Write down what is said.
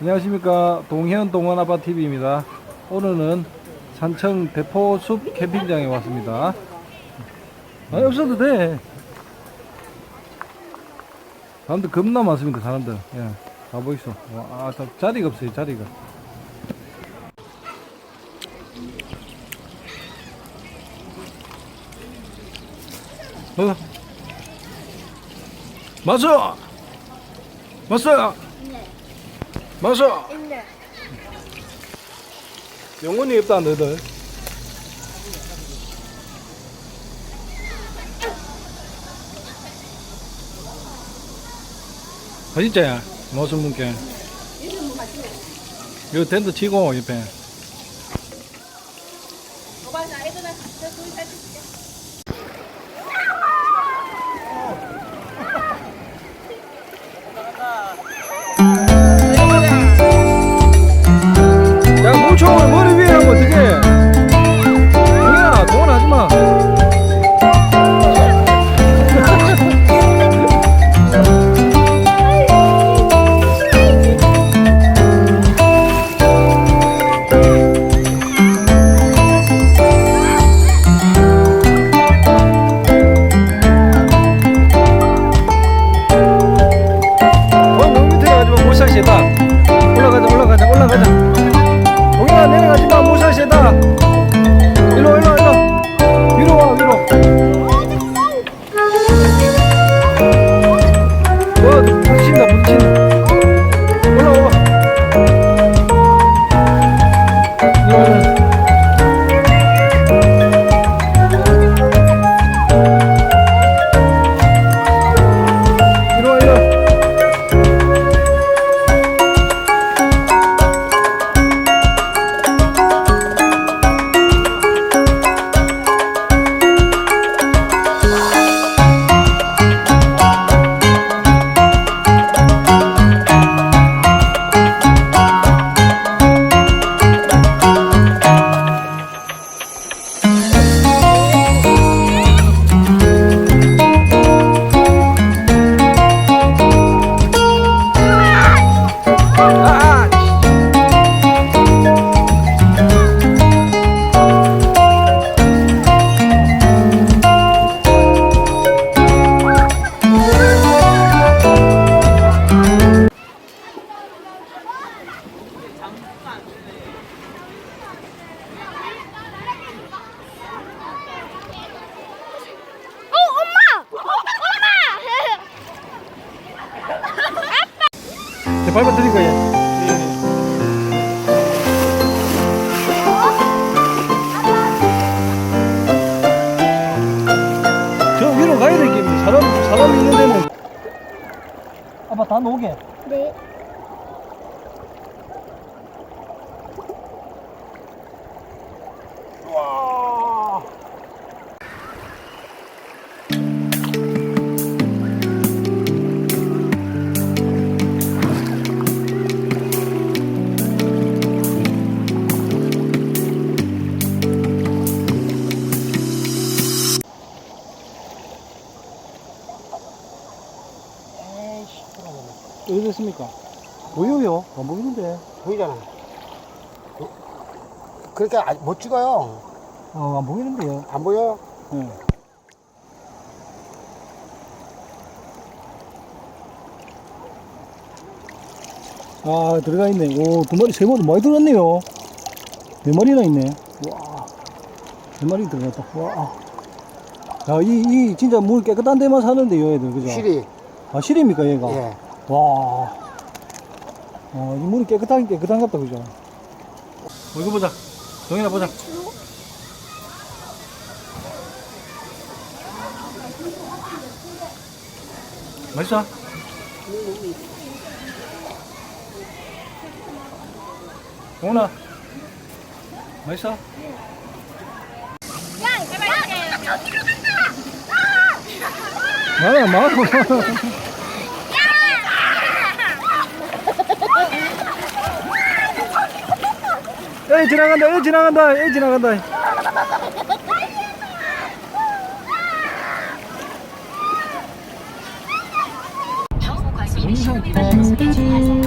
안녕하십니까 동현 동원아빠 TV입니다. 오늘은 산청 대포숲 캠핑장에 왔습니다. 아니 없어도 돼. 사람들 겁나 많습니다. 사람들. 예, 가보이소. 와, 아, 다- 자리가 없어요. 자리가. 어? 맞아. 맞어요. 맞아. 있네. 영혼이 없다 너들. 아 진짜야 무슨 분께 이거 텐트 치고 옆에 오빠 나 애들 나 둘이 살 줄게. 엄마! 제 밟아 드릴 거예요. 저 위로 가야 되겠네. 사람 사람 있는 데는. 아빠 다 놓게. 네. 됐습니까? 보여요? 안 보이는데. 보이잖아. 그렇게 아- 못 찍어요. 어, 안 보이는데요. 안 보여? 네. 아, 들어가 있네. 오, 두 마리, 세 마리 많이 들어갔네요. 네 마리나 있네. 와, 네 마리 들어갔다. 와. 야, 이, 이, 진짜 물 깨끗한 데만 사는데요, 얘들. 그죠? 실이. 아, 실입니까, 얘가? 예. 와. 어, 이 물이 깨끗하긴 깨끗한 것 같다, 그죠? 어, 이거 보자. 동현아 보자. 맛있어? 동훈아. 맛있어? 야, 제발 많아, 많아. 에 이, 지나간다, 에이, 지나간다, 에이, 지나간다. 정보 관심 있으신 분들은 스케줄 활성